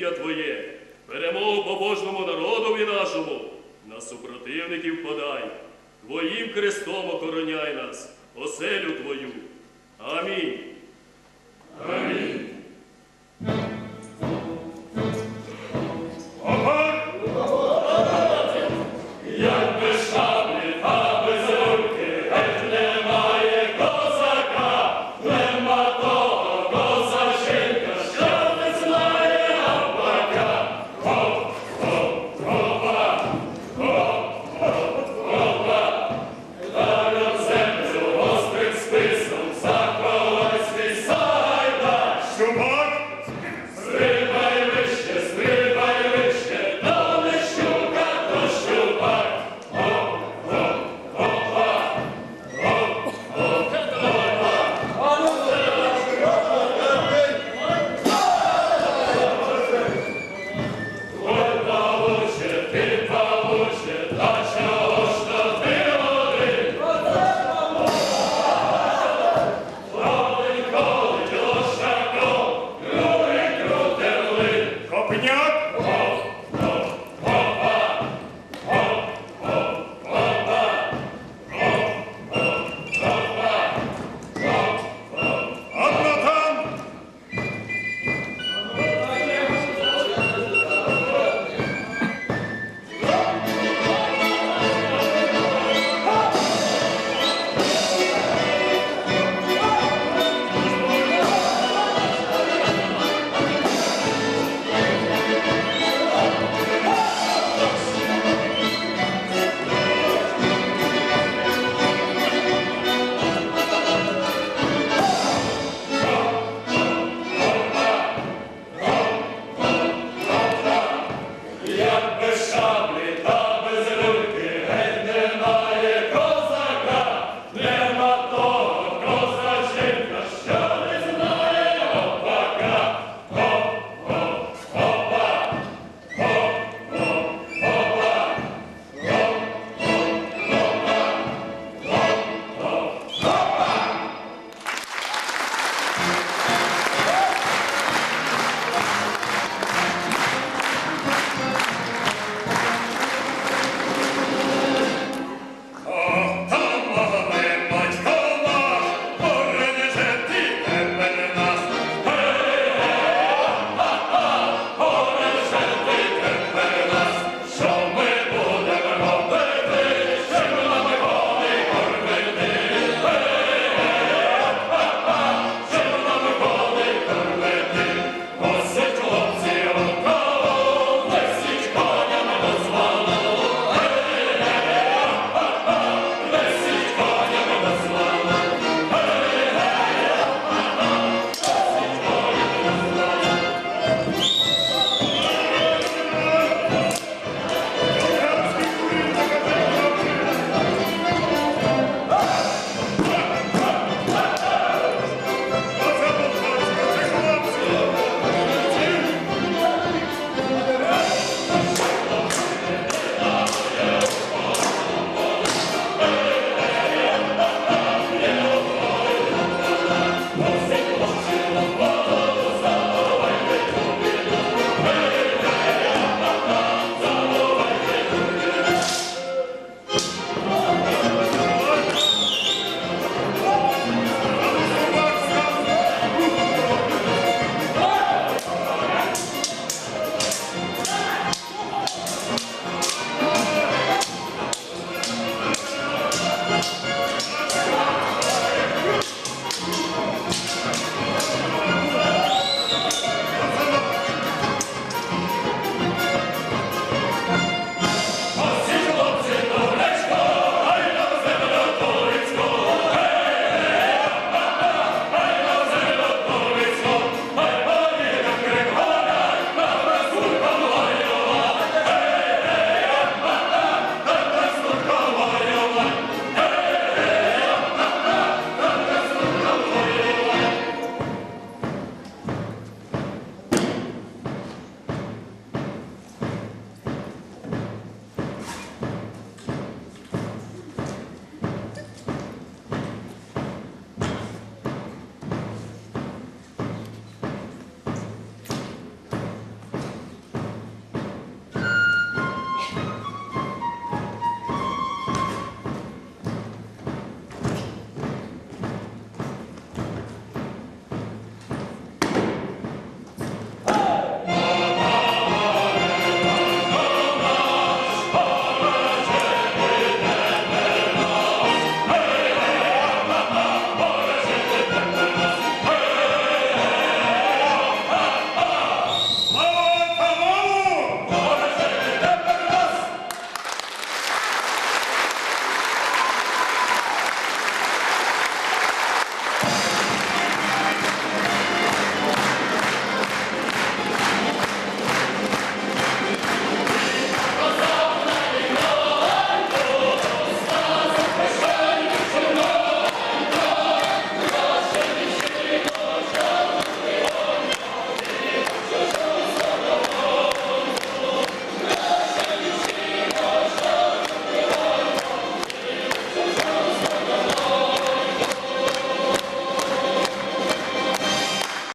правосуддя Твоє, перемогу по побожному народові нашому, на супротивників подай, Твоїм крестом охороняй нас, оселю Твою. Амінь. Амінь.